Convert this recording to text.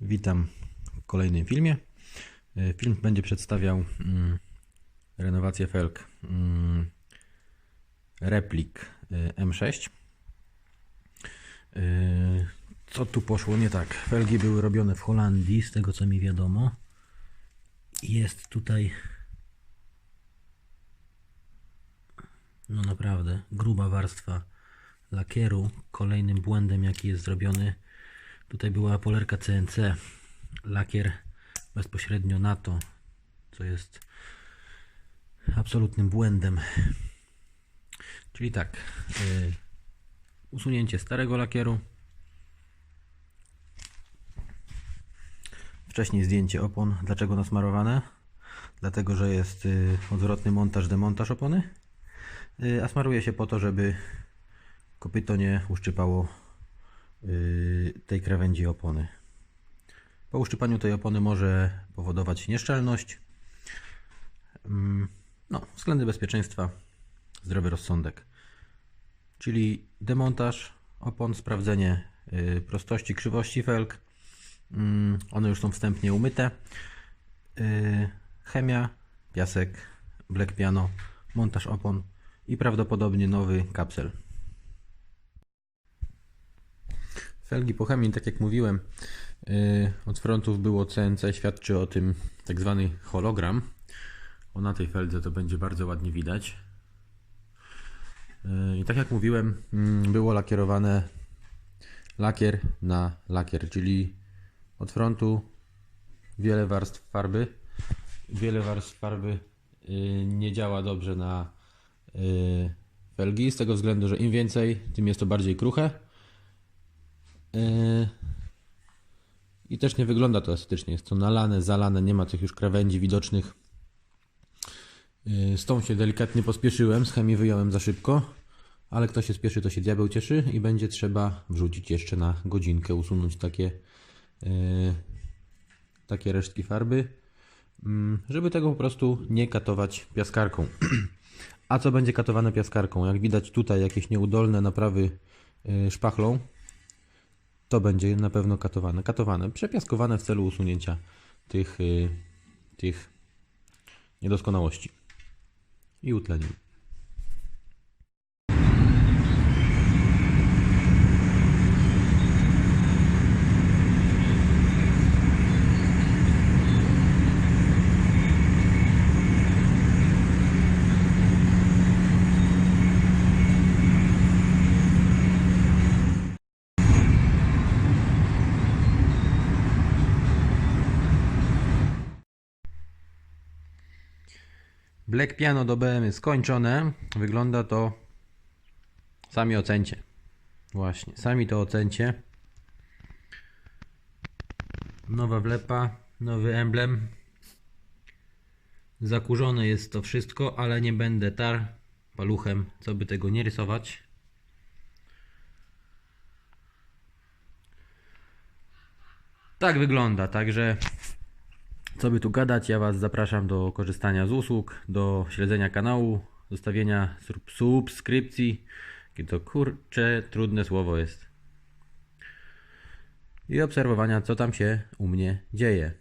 Witam w kolejnym filmie. E, Film będzie przedstawiał mm, renowację felg mm, replik e, M6. E, Co tu poszło nie tak? Felgi były robione w Holandii, z tego co mi wiadomo. Jest tutaj no naprawdę gruba warstwa lakieru. Kolejnym błędem jaki jest zrobiony Tutaj była polerka CNC, lakier bezpośrednio na to, co jest absolutnym błędem. Czyli tak, y, usunięcie starego lakieru, wcześniej zdjęcie opon. Dlaczego nasmarowane? Dlatego, że jest y, odwrotny montaż, demontaż opony, y, a smaruje się po to, żeby kopyto nie uszczypało tej krawędzi opony. Po uszczypaniu tej opony może powodować nieszczelność. Mm, No, względy bezpieczeństwa, zdrowy rozsądek. Czyli demontaż opon, sprawdzenie y, prostości, krzywości felg. Mm, One już są wstępnie umyte. Y, Chemia, piasek, black piano, montaż opon i prawdopodobnie nowy kapsel. Felgi po chemii, tak jak mówiłem, yy, od frontów było CNC, świadczy o tym tak zwany hologram. O na tej feldze to będzie bardzo ładnie widać. Yy, I tak jak mówiłem, mm, było lakierowane lakier na lakier, czyli od frontu wiele warstw farby. Wiele warstw farby yy, nie działa dobrze na felgi, z tego względu, że im więcej, tym jest to bardziej kruche. Yy, I też nie wygląda to estetycznie. Jest to nalane, zalane, nie ma tych już krawędzi widocznych. Yy, Z tą się delikatnie pospieszyłem, z chemii wyjąłem za szybko, ale kto się spieszy, to się diabeł cieszy i będzie trzeba wrzucić jeszcze na godzinkę, usunąć takie, yy, takie resztki farby, mm, żeby tego po prostu nie katować piaskarką. A co będzie katowane piaskarką? Jak widać tutaj jakieś nieudolne naprawy yy, szpachlą, to będzie na pewno katowane. Katowane, przepiaskowane w celu usunięcia tych, y, tych niedoskonałości i utlenień. Black Piano do BM skończone. Wygląda to. Sami ocencie. Właśnie, sami to ocencie. Nowa wlepa, nowy emblem. Zakurzone jest to wszystko, ale nie będę tar paluchem, co by tego nie rysować. Tak wygląda, także co by tu gadać, ja Was zapraszam do korzystania z usług, do śledzenia kanału, zostawienia sub- subskrypcji. Jakie to kurcze, trudne słowo jest. I obserwowania, co tam się u mnie dzieje.